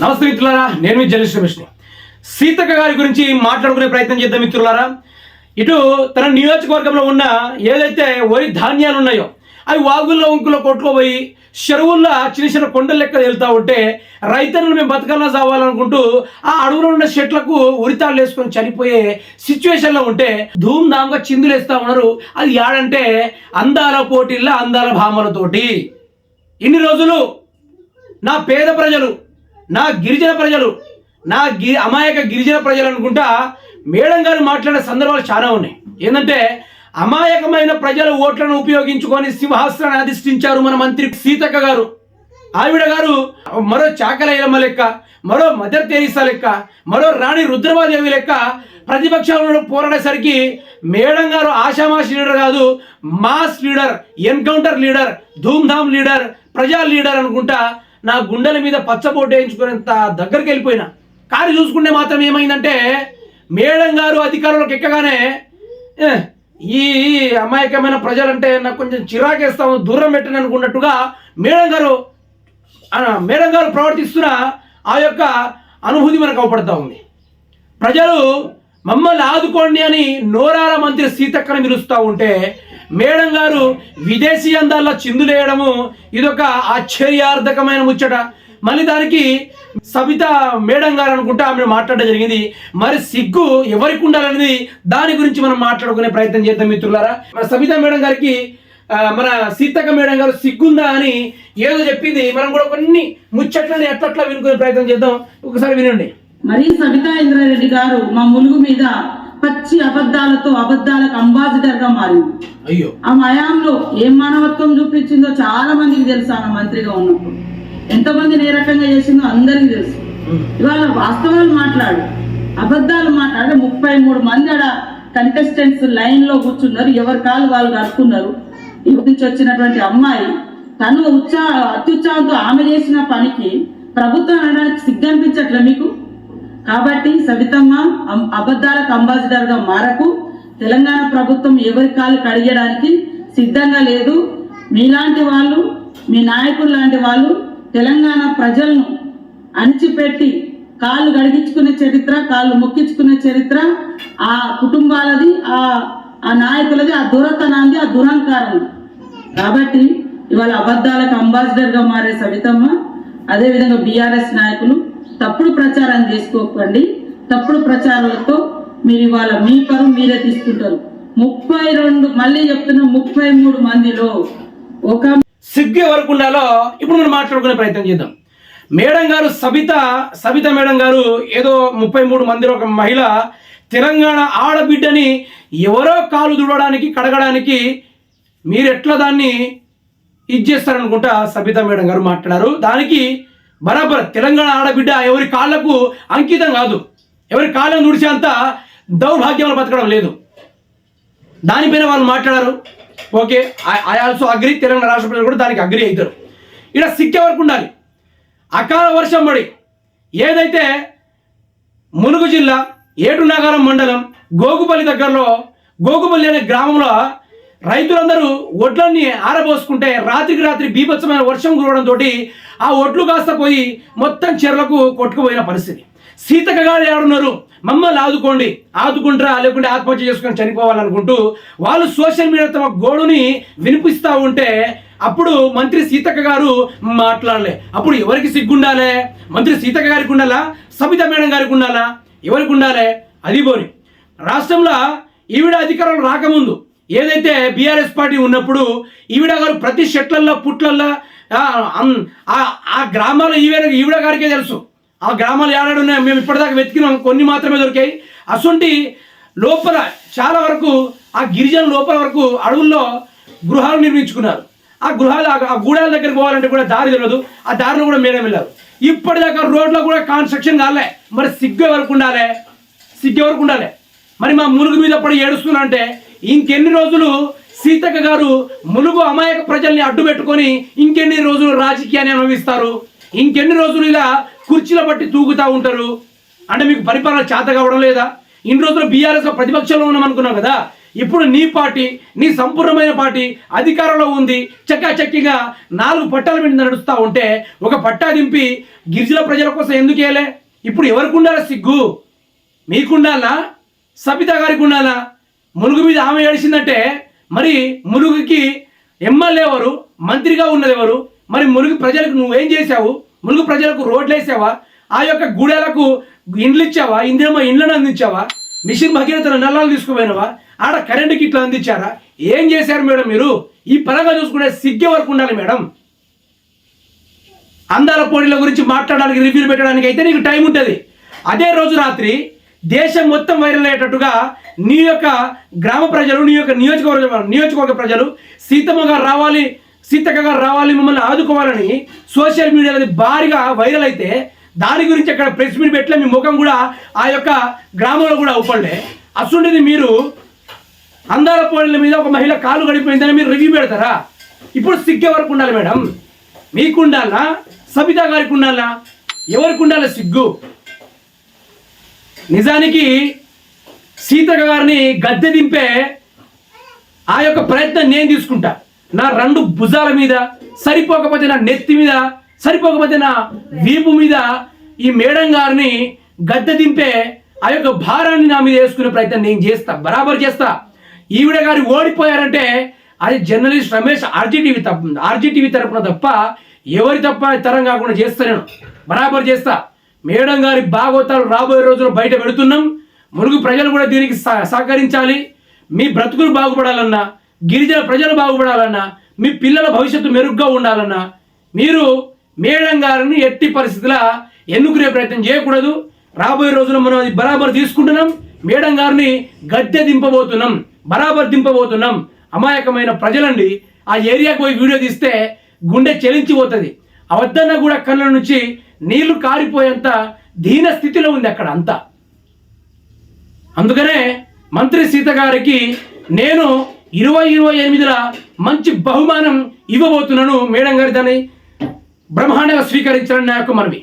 నమస్తే మిత్రులారా నేను మీ జర్నలిస్ట్ రమేష్ని. సీతక్క గారి గురించి మాట్లాడుకునే ప్రయత్నం చేద్దాం మిత్రులారా. ఇటు తన నియోజకవర్గంలో ఉన్న ఏదైతే వరి ధాన్యాలు ఉన్నాయో అవి వాగుల్లో ఉంకులో కొట్టుకోపోయి చెరువుల్లో చిన్న చిన్న కొండల లెక్క వెళ్తూ ఉంటే రైతులను మేము బతకాలని చావాలనుకుంటూ ఆ అడవులో ఉన్న చెట్లకు ఉరితాళ్ళు వేసుకొని చనిపోయే సిచ్యువేషన్లో ఉంటే ధూమ్ధామ్గా చిందులు వేస్తూ ఉన్నారు. అది యాడంటే అందాల పోటీల్లో అందాల భామలతోటి. ఇన్ని రోజులు నా పేద ప్రజలు నా గిరిజన ప్రజలు నా గి అమాయక గిరిజన ప్రజలు అనుకుంటా మేడం గారు మాట్లాడే సందర్భాలు చాలా ఉన్నాయి. ఏంటంటే అమాయకమైన ప్రజల ఓట్లను ఉపయోగించుకొని సింహాసనాన్ని అధిష్ఠించారు మన మంత్రి సీతక్క గారు. ఆవిడ గారు మరో చాకలయ్యమ్మ లెక్క మరో మదర్ తెరీసా లెక్క మరో రాణి రుద్రమాదేవి లెక్క ప్రతిపక్షాలను పోరాడేసరికి మేడం గారు ఆషామాస్ లీడర్ కాదు మాస్ లీడర్ ఎన్కౌంటర్ లీడర్ ధూమ్ధామ్ లీడర్ ప్రజా లీడర్ అనుకుంటా నా గుండెల మీద పచ్చబోటు వేయించుకునేంత దగ్గరికి వెళ్ళిపోయినా. కానీ చూసుకుంటే మాత్రం ఏమైందంటే మేడం గారు అధికారంలోకి ఎక్కగానే ఈ అమాయకమైన ప్రజలంటే నాకు కొంచెం చిరాకేస్తాము దూరం పెట్టను అనుకున్నట్టుగా మేడం గారు మేడం గారు ప్రవర్తిస్తున్న ఆ యొక్క అనుభూతి మనకు అవపడతా ఉంది. ప్రజలు మమ్మల్ని ఆదుకోండి అని నోరాల మంత్రి సీతక్కను పిలుస్తూ ఉంటే మేడం గారు విదేశీ అందాల్లో చిందులేయడము ఇదొక ఆశ్చర్యార్థకమైన ముచ్చట. మళ్ళీ దానికి సబిత మేడం గారు అనుకుంటే ఆమె మాట్లాడడం జరిగింది. మరి సిగ్గు ఎవరికి ఉండాలనేది దాని గురించి మనం మాట్లాడుకునే ప్రయత్నం చేద్దాం మిత్రులారా. మన సబిత మేడం గారికి మన సీతక్క మేడం గారు సిగ్గుందా అని ఏదో చెప్పింది. మనం కూడా కొన్ని ముచ్చట్లని ఎట్లట్లా వినుకునే ప్రయత్నం చేద్దాం. ఒకసారి వినండి. మరి సబితా ఇంద్రారెడ్డి గారు మా ములుగు మీద పచ్చి అబద్ధాలతో అబద్ధాలకు అంబాసిడర్గా మారింది. అయ్యో. ఆ మయాంలో ఏం మానవత్వం చూపించిందో చాలా మందికి తెలుసు ఆమె మంత్రిగా ఉన్నప్పుడు. ఎంతమందిని ఏ రకంగా చేసిందో అందరికీ తెలుసు. ఇవాళ వాస్తవాలు మాట్లాడు. అబద్ధాలు మాట్లాడే ముప్పై మూడు మంది ఆడ కంటెస్టెంట్స్ లైన్లో కూర్చున్నారు. ఎవరి కాలు వాళ్ళు కడుక్కున్నారు. ఇక్కడి నుంచి వచ్చినటువంటి అమ్మాయి తను ఉత్సాహ అత్యుత్సాహంతో ఆమె చేసిన పనికి ప్రభుత్వం అనడానికి సిగ్గనిపించట్లే మీకు? కాబట్టి సవితమ్మ అం- అబద్ధాలకు అంబాసిడర్గా మారకు తెలంగాణ ప్రభుత్వం ఎవరి కాలు కడిగడానికి సిద్ధంగా లేదు. మీలాంటి వాళ్ళు మీ నాయకులు లాంటి వాళ్ళు తెలంగాణ ప్రజలను అణిచిపెట్టి కాళ్ళు గడిగించుకునే చరిత్ర కాళ్ళు మొక్కించుకునే చరిత్ర ఆ కుటుంబాలది ఆ ఆ నాయకులది ఆ దురతనాన్ని ఆ దురహంకారం కాబట్టి ఇవాళ అబద్ధాలకు అంబాసిడర్గా మారే సవితమ్మ అదేవిధంగా బీఆర్ఎస్ నాయకులు తప్పుడు ప్రచారం చేసుకోకండి. తప్పుడు ప్రచారాలతో మీరు ఇవాళ మీ పరువు మీరే తీసుకుంటారు. ముప్పై రెండు మళ్ళీ చెప్తున్న ముప్పై మూడు మందిలో ఒక సిగ్గు ఎవరికి ఉండాలో ఇప్పుడు మనం మాట్లాడుకునే ప్రయత్నం చేద్దాం. మేడం గారు సబిత సబిత మేడం గారు ఏదో ముప్పై మూడు మందిలో ఒక మహిళ తెలంగాణ ఆడబిడ్డని ఎవరో కాలు దుడవడానికి కడగడానికి మీరు ఎట్లా దాన్ని ఇది చేస్తారనుకుంటా సబిత మేడం గారు మాట్లాడారు. దానికి బరాబర్ తెలంగాణ ఆడబిడ్డ ఎవరి కాళ్ళకు అంకితం కాదు. ఎవరి కాళ్ళను దుడిచేంత దౌర్భాగ్యంలో బతకడం లేదు. దానిపైన వాళ్ళు మాట్లాడారు. Okay I also agree Telangana రాష్ట్ర ప్రజలు కూడా దానికి అగ్రి అవుతారు. ఇక్కడ సిక్కే వరకు ఉండాలి? అకాల వర్షం పడి ఏదైతే ములుగు జిల్లా ఏటునగరం మండలం గోగుపల్లి దగ్గరలో గోగుపల్లి అనే గ్రామంలో రైతులందరూ ఒడ్లన్నీ ఆరబోసుకుంటే రాత్రికి రాత్రి బీభత్సమైన వర్షం కురవడంతో ఆ ఒడ్లు కాస్త పోయి మొత్తం చెర్లకు కొట్టుకుపోయిన పరిస్థితి. సీతకగాడు ఏడున్నారు? మమ్మల్ని ఆదుకోండి. ఆదుకుంటారా? లేకుంటే ఆత్మహత్య చేసుకొని చనిపోవాలనుకుంటూ వాళ్ళు సోషల్ మీడియా తమ గోడుని వినిపిస్తూ ఉంటే అప్పుడు మంత్రి సీతక్క గారు మాట్లాడలే. అప్పుడు ఎవరికి సిగ్గుండాలే? మంత్రి సీతక్క గారికి ఉండాలా? సబిత మేడం గారికి ఉండాలా? ఎవరికి ఉండాలి? అది పోని. రాష్ట్రంలో ఈవిడ అధికారం రాకముందు ఏదైతే బీఆర్ఎస్ పార్టీ ఉన్నప్పుడు ఈవిడ గారు ప్రతి షెట్లల్లో పుట్లల్లో ఆ, ఆ- గ్రామాలు ఈవిడ ఈవిడ గారికే తెలుసు. ఆ గ్రామాలు ఏడాడు ఉన్నాయి మేము ఇప్పటిదాకా వెతికినాం కొన్ని మాత్రమే దొరికాయి. అసొంటి లోపల చాలా వరకు ఆ గిరిజన లోపల వరకు అడవుల్లో గృహాలు నిర్మించుకున్నారు. ఆ గృహాలు ఆ- ఆ గూడాల దగ్గరికి పోవాలంటే కూడా దారి తెలియదు ఆ దారిలో కూడా మేడం వెళ్ళారు. ఇప్పటిదాకా రోడ్లో కూడా కన్స్ట్రక్షన్ కాలే. మరి సిగ్గు వరకు ఉండాలి. సిగ్గు వరకు ఉండాలి. మరి మా ములుగు మీద పడి ఏడుస్తున్నా అంటే ఇంకెన్ని రోజులు సీతక్క గారు ములుగు అమాయక ప్రజల్ని అడ్డు పెట్టుకొని ఇంకెన్ని రోజులు రాజకీయాన్ని అనుభవిస్తారు? ఇంకెన్ని రోజులు ఇలా కుర్చీల బట్టి తూగుతూ ఉంటారు? అంటే మీకు పరిపాలన చేత కావడం లేదా? ఇన్ని రోజులు బీఆర్ఎస్ ప్రతిపక్షంలో ఉన్నాం అనుకున్నాం కదా? ఇప్పుడు నీ పార్టీ నీ సంపూర్ణమైన పార్టీ అధికారంలో ఉంది. చక్కాచక్కిగా నాలుగు పట్టాల మీద నడుస్తూ ఉంటే ఒక పట్టా దింపి గిరిజన ప్రజల కోసం ఎందుకు వేయలే? ఇప్పుడు ఎవరికి ఉండాలా సిగ్గు? మీకుండాలా? సబిత గారికి ఉండాలా? ములుగు మీద ఆమె ఏడిసిందంటే మరి ములుగుకి ఎమ్మెల్యే ఎవరు? మంత్రిగా ఉన్నది ఎవరు? మరి ములుగు ప్రజలకు నువ్వేం చేశావు? ములుగు ప్రజలకు రోడ్లు వేసావా? ఆ యొక్క గూడెలకు ఇండ్లు ఇచ్చావా? ఇందిరమ్మ ఇండ్లను అందించావా? మిషన్ భగీరథ నల్లాలు తీసుకుపోయినవా? ఆడ కరెంటుకి ఇట్లా అందించారా? ఏం చేశారు మేడం మీరు? ఈ పరంగా చూసుకుంటే సిగ్గే వరకు ఉండాలి మేడం. అందాల పోటీల గురించి మాట్లాడడానికి రివ్యూలు పెట్టడానికి అయితే నీకు టైం ఉంటుంది. అదే రోజు రాత్రి దేశం మొత్తం వైరల్ అయ్యేటట్టుగా నీ యొక్క గ్రామ ప్రజలు నీ యొక్క నియోజకవర్గ నియోజకవర్గ ప్రజలు సీతమ్మ గారు రావాలి సీతక్క గారు రావాలి మిమ్మల్ని ఆదుకోవాలని సోషల్ మీడియాలో భారీగా వైరల్ అయితే దాని గురించి అక్కడ ప్రెస్ మీట్ పెట్టలే మీ ముఖం కూడా ఆ యొక్క గ్రామంలో కూడా ఊపండే. అసలుండేది మీరు అందాల పోలీల మీద ఒక మహిళ కాలు గడిపోయిందని మీరు రివ్యూ పెడతారా? ఇప్పుడు సిగ్గు ఎవరికి ఉండాలి మేడం? మీకు ఉండాలా సబితా గారికి ఉండాలా ఎవరికి ఉండాలి సిగ్గు? నిజానికి సీతక్క గారిని గద్దె దింపే ఆ యొక్క ప్రయత్నం నేను తీసుకుంటా. నా రెండు భుజాల మీద సరిపోకపోతే నా నెత్తి మీద సరిపోకపోతే నా వీపు మీద ఈ మేడం గారిని గద్దె దింపే ఆ యొక్క భారాన్ని నా మీద వేసుకునే ప్రయత్నం నేను చేస్తా. బరాబర్ చేస్తా. ఈవిడ గారు ఓడిపోయారంటే అది జర్నలిస్ట్ రమేష్ ఆర్జీటీవీ తప్ప ఆర్జీటీవీ తరపున తప్ప ఎవరి తప్ప తరం కాకుండా చేస్తా నేను. బరాబర్ చేస్తా. మేడం గారి భాగవతాలు రాబోయే రోజుల్లో బయట పెడుతున్నాం. మురుగు ప్రజలు కూడా దీనికి సహ- సహకరించాలి. మీ బ్రతుకులు బాగుపడాలన్నా గిరిజన ప్రజలు బాగుపడాలన్నా మీ పిల్లల భవిష్యత్తు మెరుగ్గా ఉండాలన్నా మీరు మేడం గారిని ఎట్టి పరిస్థితుల ఎన్నుకునే ప్రయత్నం చేయకూడదు. రాబోయే రోజుల్లో మనం అది బరాబర్ తీసుకుంటున్నాం. మేడం గారిని గద్దె దింపబోతున్నాం. బరాబర్ దింపబోతున్నాం. అమాయకమైన ప్రజలండి. ఆ ఏరియాకు పోయి వీడియో తీస్తే గుండె చెలించిపోతుంది. అవద్దన్న కూడా కళ్ళ నుంచి నీళ్ళు కారిపోయేంత దీన స్థితిలో ఉంది అక్కడ అంతా. అందుకనే మంత్రి సీత గారికి నేను ఇరవై ఇరవై ఎనిమిదిల మంచి బహుమానం ఇవ్వబోతున్నాను మేడం గారి దాన్ని బ్రహ్మాండంగా స్వీకరించాలని నా యొక్క మనవి.